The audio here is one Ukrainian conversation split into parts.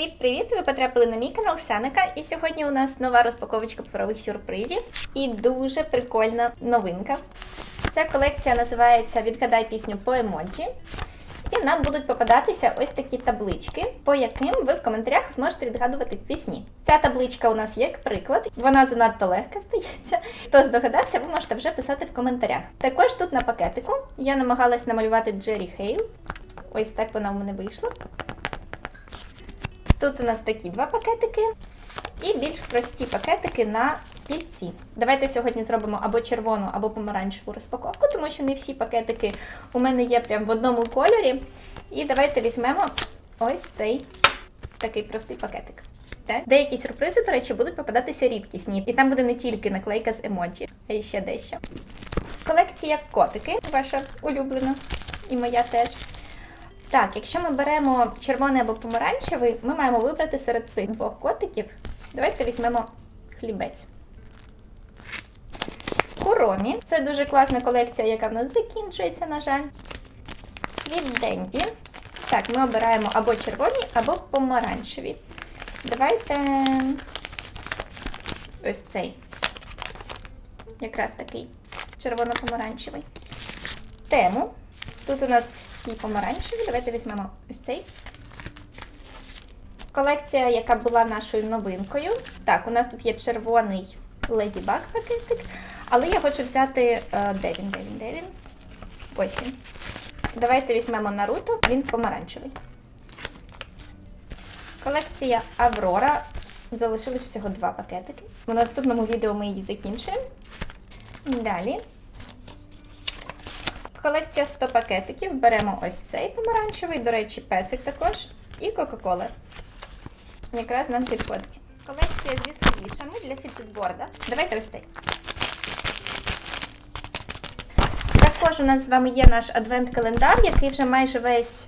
Привіт-привіт! Ви потрапили на мій канал Саника. І сьогодні у нас нова розпаковочка паперових сюрпризів і дуже прикольна новинка. Ця колекція називається Відгадай пісню по емоджі. І нам будуть попадатися ось такі таблички, по яким ви в коментарях зможете відгадувати пісні. Ця табличка у нас є як приклад, вона занадто легка, здається. Хто здогадався, ви можете вже писати в коментарях. Також тут на пакетику я намагалась намалювати Джері Хейл. Ось так вона у мене вийшла. Тут у нас такі два пакетики і більш прості пакетики на кільці. Давайте сьогодні зробимо або червону, або помаранчеву розпаковку, тому що не всі пакетики у мене є прям в одному кольорі. І давайте візьмемо ось цей такий простий пакетик. Деякі сюрпризи, до речі, будуть попадатися рідкісні. І там буде не тільки наклейка з емоджі, а й ще дещо. Колекція котики, ваша улюблена, і моя теж. Так, якщо ми беремо червоний або помаранчевий, ми маємо вибрати серед цих двох котиків. Давайте візьмемо хлібець. Куромі. Це дуже класна колекція, яка в нас закінчується, на жаль. Світ Денді. Так, ми обираємо або червоні, або помаранчеві. Давайте ось цей. Якраз такий червоно-помаранчевий. Тему. Тут у нас всі помаранчеві. Давайте візьмемо ось цей. Колекція, яка була нашою новинкою. Так, у нас тут є червоний Lady Баг пакетик. Але я хочу взяти. е, Де він, де він, де він? Ось він. Давайте візьмемо Наруто, він помаранчевий. Колекція Аврора. Залишилось всього два пакетики. В наступному відео ми її закінчуємо. Далі. Колекція 100 пакетиків. Беремо ось цей помаранчевий, до речі, песик також. І Кока-Кола. Якраз нам підходить. Колекція зі сквішами для фіджетборда. Давайте ось цей. Також у нас з вами є наш адвент-календар, який вже майже весь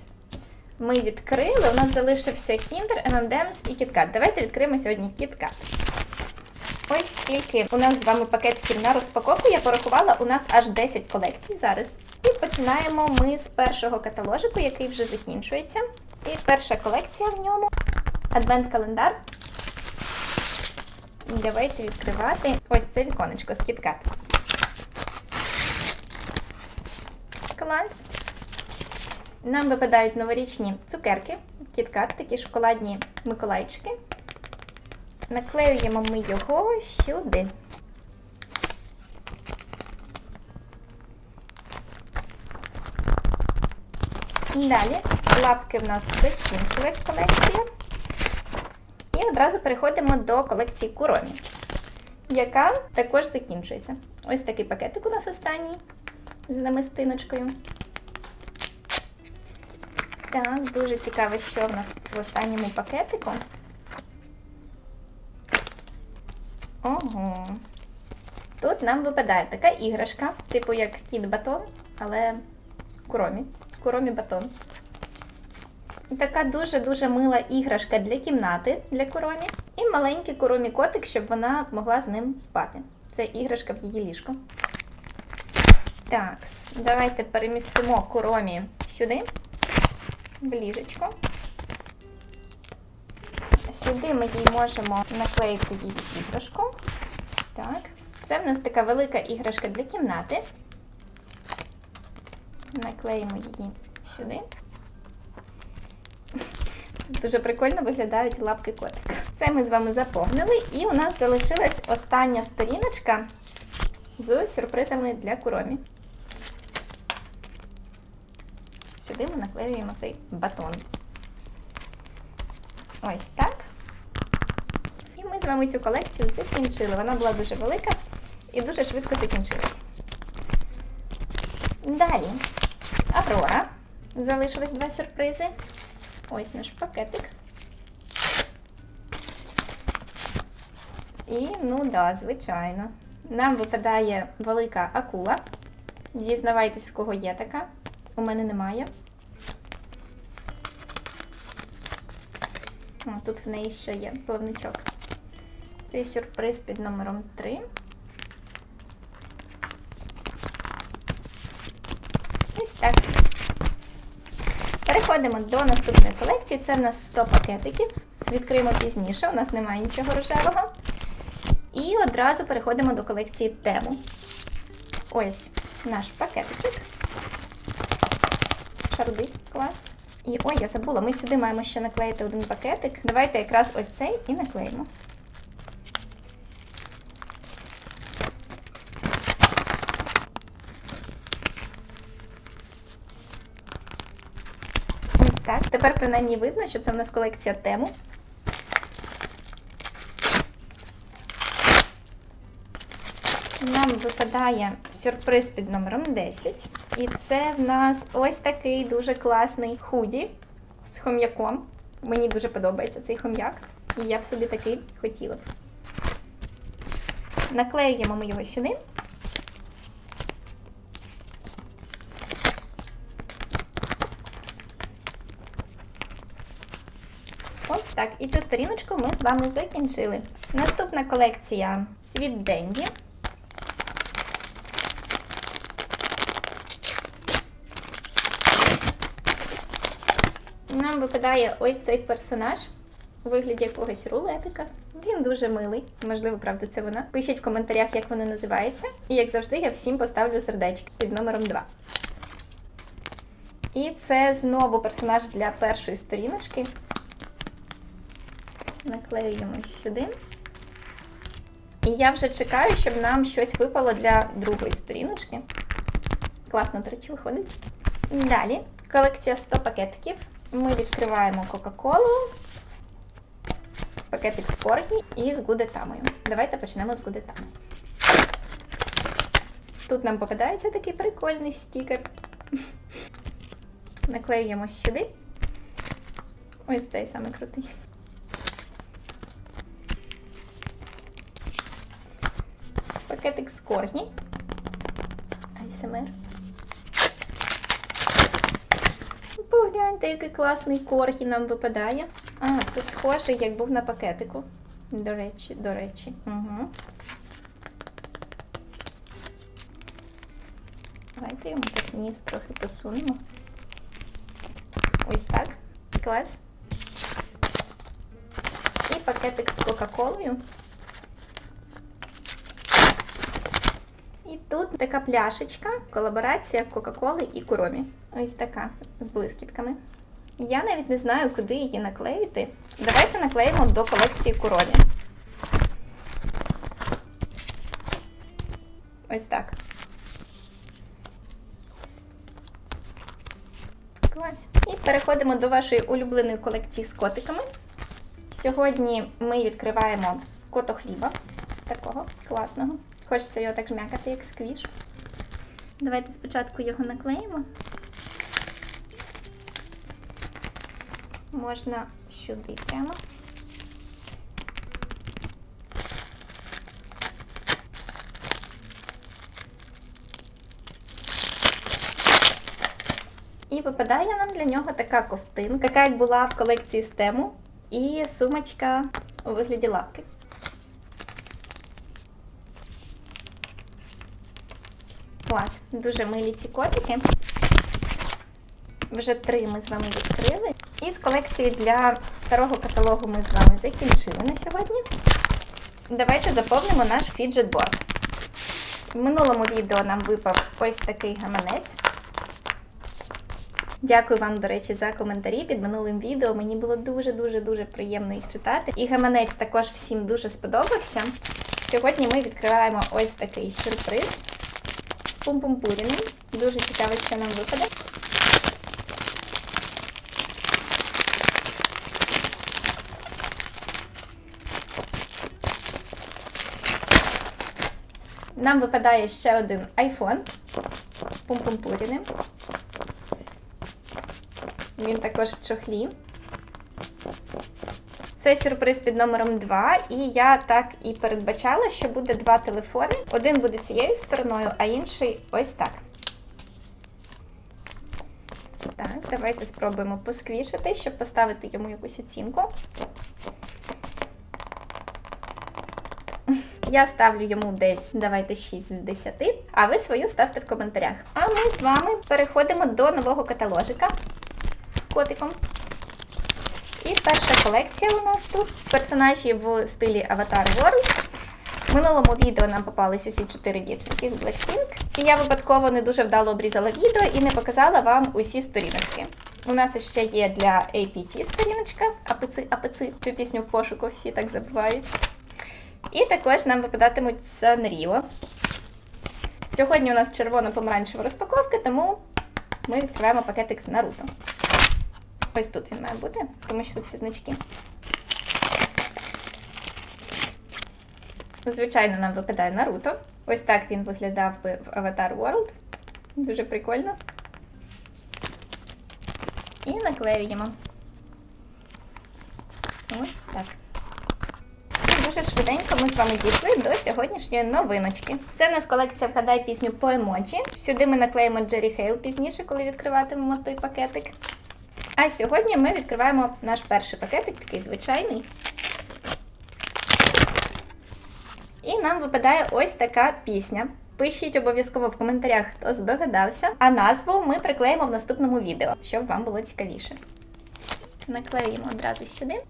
ми відкрили. У нас залишився Kinder, M&M's і KitKat. Давайте відкриємо сьогодні KitKat. Ось скільки у нас з вами пакетиків на розпаковку. Я порахувала, у нас аж 10 колекцій зараз. Починаємо ми з першого каталожику, який вже закінчується. І перша колекція в ньому адвент-календар. Давайте відкривати ось це віконечко з KitKat. Клас. Нам випадають новорічні цукерки, KitKat, такі шоколадні миколайчики. Наклеюємо ми його сюди. Далі лапки в нас закінчилась колекція. І одразу переходимо до колекції Куромі, яка також закінчується. Ось такий пакетик у нас останній з намистиночкою. Так, дуже цікаво, що в нас в останньому пакетику. Ого. Тут нам випадає така іграшка, типу як кіт батон, але куромі. Куромі батон. Така дуже-дуже мила іграшка для кімнати для куромі. І маленький куромі котик, щоб вона могла з ним спати. Це іграшка в її ліжко. Так, давайте перемістимо куромі сюди, в ліжечко. Сюди ми їй можемо наклеїти її іграшку. Так. Це в нас така велика іграшка для кімнати. Наклеїмо її сюди. Дуже прикольно виглядають лапки котика. Це ми з вами заповнили, і у нас залишилась остання сторіночка з сюрпризами для куромі. Сюди ми наклеюємо цей батон. Ось так. І ми з вами цю колекцію закінчили. Вона була дуже велика і дуже швидко закінчилась. Далі Аврора. Залишилось два сюрпризи. Ось наш пакетик. І, ну да, звичайно. Нам випадає велика акула. Дізнавайтесь, в кого є така. У мене немає. О, тут в неї ще є плавничок. Цей сюрприз під номером 3. Ось так. Переходимо до наступної колекції. Це в нас 100 пакетиків. відкриємо пізніше, у нас немає нічого рожевого. І одразу переходимо до колекції тему. Ось наш пакетик. Шарудить, клас. І ой, я забула, ми сюди маємо ще наклеїти один пакетик. Давайте якраз ось цей і наклеїмо. Ось так. Тепер принаймні видно, що це в нас колекція тему. Нам випадає сюрприз під номером 10. І це в нас ось такий дуже класний худі з хом'яком. Мені дуже подобається цей хом'як. І я б собі такий хотіла б. Наклеюємо ми його сюди. Ось так. І цю сторіночку ми з вами закінчили. Наступна колекція Світ Денді. Нам випадає ось цей персонаж у вигляді якогось рулетика. Він дуже милий. Можливо, правда, це вона. Пишіть в коментарях, як вона називається. І як завжди, я всім поставлю сердечки під номером 2. І це знову персонаж для першої сторіночки. Наклеюємо сюди. І я вже чекаю, щоб нам щось випало для другої сторіночки. Класно, до речі, виходить. Далі, колекція 100 пакетиків. Ми відкриваємо Кока-Колу, пакетик з коргі і з гудетамою. Давайте почнемо з гудетами. Тут нам попадається такий прикольний стікер. Наклеюємо сюди. Ось цей саме крутий. Пакетик з коргі. ASMR. Погляньте, який класний коргі нам випадає. А, це схоже, як був на пакетику. До речі, до речі. Угу. Давайте йому так ніс трохи посунемо. Ось так. Клас. І пакетик з Кока-Колою. І тут така пляшечка, колаборація Кока-Коли і Куромі. Ось така з блискітками. Я навіть не знаю, куди її наклеїти. Давайте наклеїмо до колекції Куромі. Ось так. Клас. І переходимо до вашої улюбленої колекції з котиками. Сьогодні ми відкриваємо котохліба. Такого класного. Хочеться його так жмякати, як сквіш. Давайте спочатку його наклеїмо. Можна сюди прямо. І випадає нам для нього така ковтинка, яка як була в колекції стему, і сумочка у вигляді лапки. Клас, дуже милі ці котики. Вже три ми з вами відкрили. І з колекції для старого каталогу ми з вами закінчили на сьогодні. Давайте заповнимо наш фіджетборд. В минулому відео нам випав ось такий гаманець. Дякую вам, до речі, за коментарі під минулим відео. Мені було дуже-дуже дуже приємно їх читати. І гаманець також всім дуже сподобався. Сьогодні ми відкриваємо ось такий сюрприз з. Дуже цікаво, що нам випаде. Нам випадає ще один iPhone з пумпумпуріним. Він також в чохлі. Це сюрприз під номером 2, і я так і передбачала, що буде два телефони. Один буде цією стороною, а інший ось так. Так, давайте спробуємо посквішити, щоб поставити йому якусь оцінку. Я ставлю йому десь, давайте 6 з 10, а ви свою ставте в коментарях. А ми з вами переходимо до нового каталожика з котиком. Перша колекція у нас тут з персонажів в стилі Avatar World. В минулому відео нам попались усі чотири дівчинки з Blackpink. І я випадково не дуже вдало обрізала відео і не показала вам усі сторіночки. У нас ще є для APT сторіночка, апици, апици. Цю пісню в пошуку всі так забувають. І також нам випадатимуть Санріо. Сьогодні у нас червоно-помаранчева розпаковка, тому ми відкриваємо пакетик з Наруто. Ось тут він має бути, тому що тут ці значки. Звичайно, нам випадає Наруто. Ось так він виглядав би в Avatar World. Дуже прикольно. І наклеюємо. Ось так. І дуже швиденько ми з вами дійшли до сьогоднішньої новиночки. Це в нас колекція Вгадай пісню по емоджі. Сюди ми наклеїмо Джері Хейл пізніше, коли відкриватимемо той пакетик. А сьогодні ми відкриваємо наш перший пакетик, такий звичайний. І нам випадає ось така пісня. Пишіть обов'язково в коментарях, хто здогадався. А назву ми приклеїмо в наступному відео, щоб вам було цікавіше. Наклеїмо одразу сюди.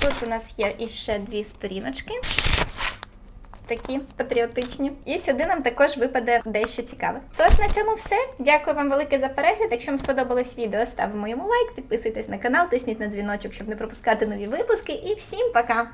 Тут у нас є іще дві сторіночки. Такі патріотичні. І сюди нам також випаде дещо цікаве. Тож на цьому все. Дякую вам велике за перегляд. Якщо вам сподобалось відео, ставимо йому лайк, підписуйтесь на канал, тисніть на дзвіночок, щоб не пропускати нові випуски. І всім пока!